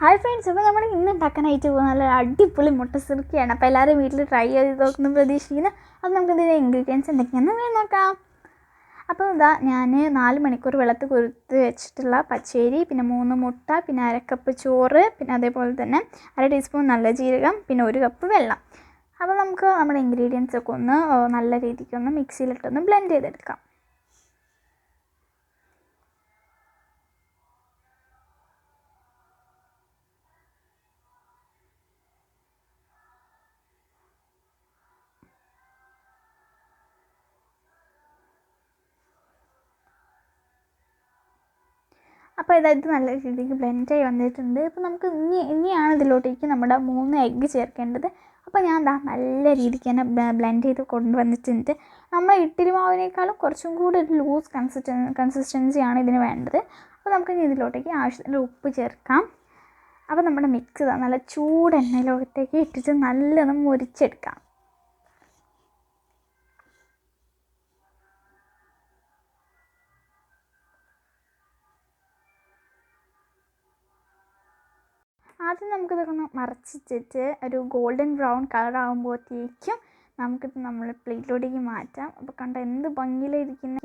Hi friends അപ്പോൾ നമ്മൾ ഇന്ന് ഉണ്ടാക്കാനായിട്ട് പോകുന്ന നല്ല അടിപൊളി മുട്ട സുറുക്കിയാണ് അപ്പോൾ എല്ലാവരും വീട്ടിൽ ട്രൈ ചെയ്ത് നോക്കുന്നു പ്രതീക്ഷിക്കുന്നു. അപ്പോൾ നമുക്ക് ഇതിന്റെ ഇൻഗ്രീഡിയൻസ് എന്തൊക്കെയാണെന്ന് വേണം നോക്കാം. അപ്പോൾ ഇതാ ഞാൻ നാല് മണിക്കൂർ വെള്ളത്തിൽ കുരുത്ത് വെച്ചിട്ടുള്ള പച്ചേരി പിന്നെ മൂന്ന് മുട്ട പിന്നെ അരക്കപ്പ് ചോറ് പിന്നെ അതേപോലെ തന്നെ അര ടീസ്പൂൺ നല്ല ജീരകം പിന്നെ ഒരു കപ്പ് വെള്ളം. അപ്പോൾ നമുക്ക് നമ്മുടെ ഇൻഗ്രീഡിയൻസ് ഒക്കെ ഒന്ന് നല്ല രീതിക്ക് ഒന്ന് മിക്സിയിലിട്ടൊന്ന് ബ്ലെൻഡ് ചെയ്തെടുക്കാം. അപ്പോൾ ഇതായത് നല്ല രീതിക്ക് ബ്ലെൻഡായി വന്നിട്ടുണ്ട്. അപ്പോൾ നമുക്ക് ഇനി ഇനിയാണ് ഇതിലോട്ടേക്ക് നമ്മുടെ മൂന്ന് എഗ്ഗ് ചേർക്കേണ്ടത്. അപ്പോൾ ഞാൻ ദാ നല്ല രീതിക്ക് തന്നെ ബ്ലെൻഡ് ചെയ്ത് കൊണ്ടുവന്നിട്ടുണ്ട്. നമ്മൾ ഇഡ്ഡലി മാവിനേക്കാളും കുറച്ചും കൂടി ഒരു ലൂസ് കൺസിസ്റ്റൻ കൺസിസ്റ്റൻസിയാണ് ഇതിന് വേണ്ടത്. അപ്പോൾ നമുക്ക് ഇനി ഇതിലോട്ടേക്ക് ആവശ്യത്തിന് ഉപ്പ് ചേർക്കാം. അപ്പോൾ നമ്മുടെ മിക്സ് ഇതാ നല്ല ചൂട് എണ്ണയിലോട്ടേക്ക് ഇട്ടിട്ട് നല്ലൊന്ന് മുരിച്ചെടുക്കാം. ആദ്യം നമുക്കിതൊക്കെ ഒന്ന് മറച്ചിട്ടിട്ട് ഒരു ഗോൾഡൻ ബ്രൗൺ കളർ ആകുമ്പോഴത്തേക്കും നമുക്കിത് നമ്മൾ പ്ലേറ്റിലോട്ടേക്ക് മാറ്റാം. അപ്പോൾ കണ്ട എന്ത് ഭംഗിയിലിരിക്കുന്ന